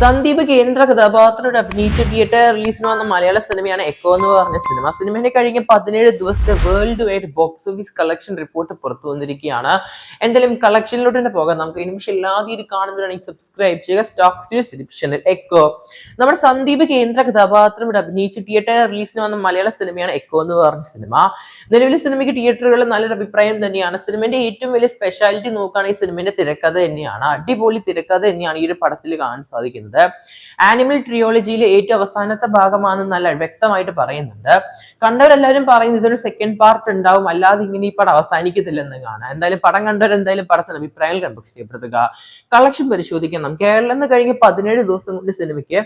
സന്ദീപ് കേന്ദ്ര കഥാപാത്രത്തോട് അഭിനയിച്ച തിയേറ്റർ റിലീസിന് വന്ന മലയാള സിനിമയാണ് എക്കോ എന്ന് പറഞ്ഞ സിനിമ. സിനിമയുടെ കഴിഞ്ഞ പതിനേഴ് ദിവസത്തെ world wide box office collection report പുറത്തു വന്നിരിക്കുകയാണ്. എന്തായാലും കളക്ഷനിലോട്ട് തന്നെ പോകാം. നമുക്ക് ഇനി ഇല്ലാതെ ഇത് കാണുന്നവരാണെങ്കിൽ സബ്സ്ക്രൈബ് ചെയ്യുക. സ്റ്റോക്ക് ഡിസ്ക്രിപ്ഷനിൽ എക്കോ നമ്മുടെ സന്ദീപ് കേന്ദ്ര കഥാപാത്രം ഇവിടെ അഭിനയിച്ച തിയേറ്റർ റിലീസിന് വന്ന മലയാള സിനിമയാണ് എക്കോ എന്ന് പറഞ്ഞ സിനിമ. നിലവിലെ സിനിമയ്ക്ക് തിയേറ്ററുകളിൽ നല്ലൊരു അഭിപ്രായം തന്നെയാണ്. സിനിമയുടെ ഏറ്റവും വലിയ സ്പെഷ്യാലിറ്റി നോക്കുകയാണെങ്കിൽ സിനിമയുടെ തിരക്കഥ തന്നെയാണ്. അടിപൊളി തിരക്കഥ തന്നെയാണ് ഈ ഒരു പടത്തിൽ കാണാൻ സാധിക്കുന്നത്. ആനിമൽ ട്രിയോളജിയിലെ ഏറ്റവും അവസാനത്തെ ഭാഗമാണ് നല്ല വ്യക്തമായിട്ട് പറയുന്നുണ്ട്. കണ്ടവരെല്ലാവരും പറയുന്നത് ഇതൊരു സെക്കൻഡ് പാർട്ട് ഉണ്ടാവും അല്ലാതെ ഇങ്ങനെ ഈ പടം അവസാനിക്കത്തില്ലെന്ന് കാണാം എന്തായാലും പടം കണ്ടവർ എന്തായാലും പടത്തിന് അഭിപ്രായങ്ങൾ കണ്ടു ചെയ്യപ്പെടുത്തുക കളക്ഷൻ പരിശോധിക്കണം. കേരളം എന്ന് കഴിഞ്ഞ് പതിനേഴ് ദിവസം കൊണ്ട് സിനിമയ്ക്ക്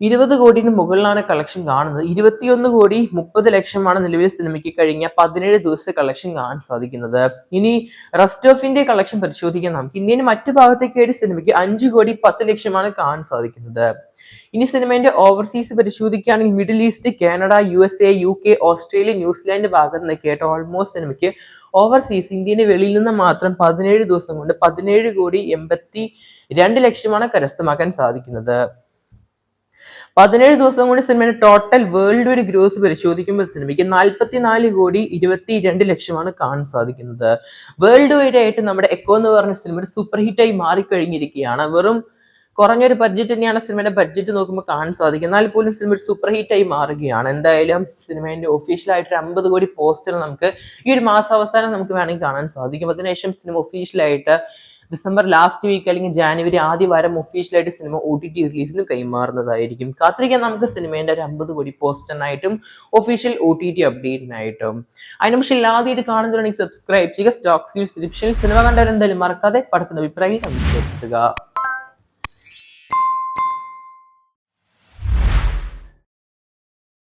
ഇരുപത് കോടിന് മുകളിലാണ് കളക്ഷൻ കാണുന്നത്. ഇരുപത്തിയൊന്ന് കോടി മുപ്പത് ലക്ഷമാണ് നിലവിൽ സിനിമയ്ക്ക് കഴിഞ്ഞ പതിനേഴ് ദിവസത്തെ കളക്ഷൻ കാണാൻ സാധിക്കുന്നത്. ഇനി റെസ്റ്റ് ഓഫ് ഇന്ത്യ കളക്ഷൻ പരിശോധിക്കാൻ നമുക്ക്. ഇന്ത്യയുടെ മറ്റു ഭാഗത്തേക്കായിട്ട് സിനിമയ്ക്ക് അഞ്ച് കോടി പത്ത് ലക്ഷമാണ് കാണാൻ സാധിക്കുന്നത്. ഇനി സിനിമയുടെ ഓവർസീസ് പരിശോധിക്കുകയാണെങ്കിൽ middle east Canada U S A U K Australia New Zealand ഭാഗത്ത് നിന്നൊക്കെയായിട്ട് ഓൾമോസ്റ്റ് സിനിമയ്ക്ക് ഓവർസീസ് ഇന്ത്യയുടെ വെളിയിൽ നിന്ന് മാത്രം പതിനേഴ് ദിവസം കൊണ്ട് പതിനേഴ് കോടി എൺപത്തി രണ്ട് ലക്ഷമാണ് കരസ്ഥമാക്കാൻ സാധിക്കുന്നത്. പതിനേഴ് ദിവസം കൊണ്ട് സിനിമയുടെ ടോട്ടൽ വേൾഡ് വൈഡ് ഗ്രോസ് പരിശോധിക്കുമ്പോൾ സിനിമയ്ക്ക് നാൽപ്പത്തിനാല് കോടി ഇരുപത്തി രണ്ട് ലക്ഷമാണ് കാണാൻ സാധിക്കുന്നത്. വേൾഡ് വൈഡ് ആയിട്ട് നമ്മുടെ എക്കോ എന്ന് പറഞ്ഞ സിനിമ ഒരു സൂപ്പർ ഹിറ്റായി മാറിക്കഴിഞ്ഞിരിക്കുകയാണ്. വെറും കുറഞ്ഞൊരു ബഡ്ജറ്റ് തന്നെയാണ് സിനിമയുടെ ബഡ്ജറ്റ് നോക്കുമ്പോൾ കാണാൻ സാധിക്കും എന്നാൽ പോലും സിനിമ ഒരു സൂപ്പർ ഹിറ്റായി മാറുകയാണ്. എന്തായാലും സിനിമേന്റെ ഒഫീഷ്യലായിട്ട് ഒരു അമ്പത് കോടി പോസ്റ്റർ നമുക്ക് ഈ ഒരു മാസാവസാനം നമുക്ക് വേണമെങ്കിൽ കാണാൻ സാധിക്കും. അതിനുശേഷം സിനിമ ഒഫീഷ്യലായിട്ട് ഡിസംബർ ലാസ്റ്റ് വീക്ക് അല്ലെങ്കിൽ ജാനുവരി ആദ്യ വാരം ഒഫീഷ്യലായിട്ട് സിനിമ ഒ ടി ടി റിലീസിന് കൈമാറുന്നതായിരിക്കും. കാത്തിരിക്കാൻ നമുക്ക് സിനിമേന്റെ ഒരു അമ്പത് കോടി പോസ്റ്ററിനായിട്ടും ഒഫീഷ്യൽ ഒ ടി ടി അപ്ഡേറ്റിനായിട്ടും അതിന് പക്ഷേ ഇല്ലാതെ ഇത് കാണുന്നുണ്ടെങ്കിൽ സബ്സ്ക്രൈബ് ചെയ്യുക. സ്റ്റോക്സ് ഡിസ്ക്രിപ്ഷനിൽ സിനിമ കണ്ടവരെന്തായാലും മറക്കാതെ പടത്തിന്റെ അഭിപ്രായം